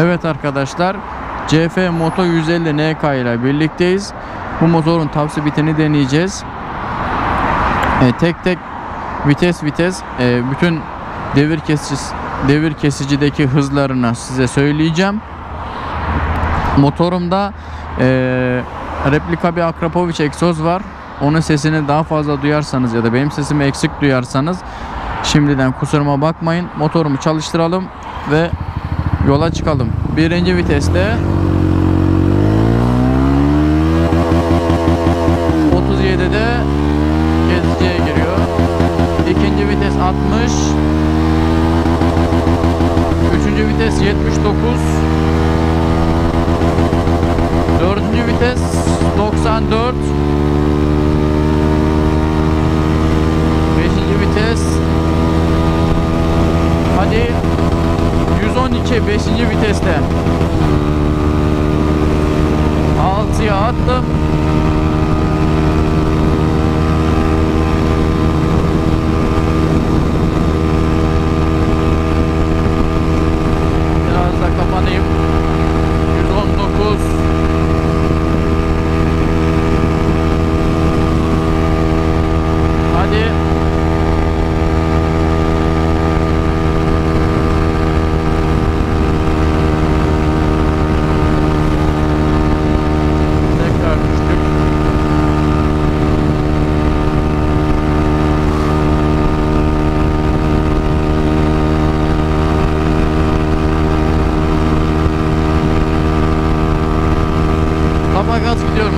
Evet arkadaşlar CF Moto 150 NK ile birlikteyiz. Bu motorun tavsi bitini deneyeceğiz. E, tek tek vites vites e, bütün devir kesici devir kesicideki hızlarını size söyleyeceğim. Motorumda e, replika bir Akrapovic egzoz var. Onun sesini daha fazla duyarsanız ya da benim sesimi eksik duyarsanız şimdiden kusuruma bakmayın. Motorumu çalıştıralım ve yola çıkalım. Birinci viteste 37'de kesiciye giriyor. İkinci vites 60. Üçüncü vites 79. Dördüncü vites 94. 112 5. viteste 6'ya attım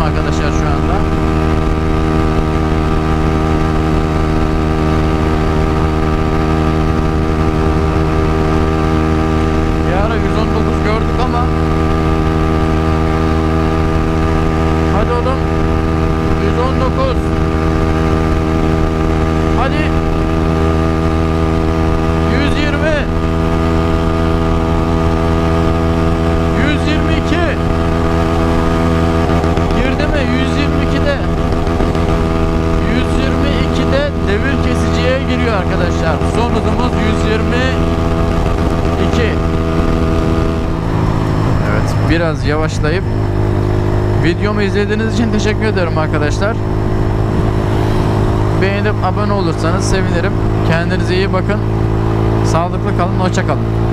arkadaşlar şu anda. Giriyor arkadaşlar. Son hızımız 122 Evet biraz yavaşlayıp videomu izlediğiniz için teşekkür ederim arkadaşlar. Beğenip abone olursanız sevinirim. Kendinize iyi bakın. Sağlıklı kalın. Hoşça kalın.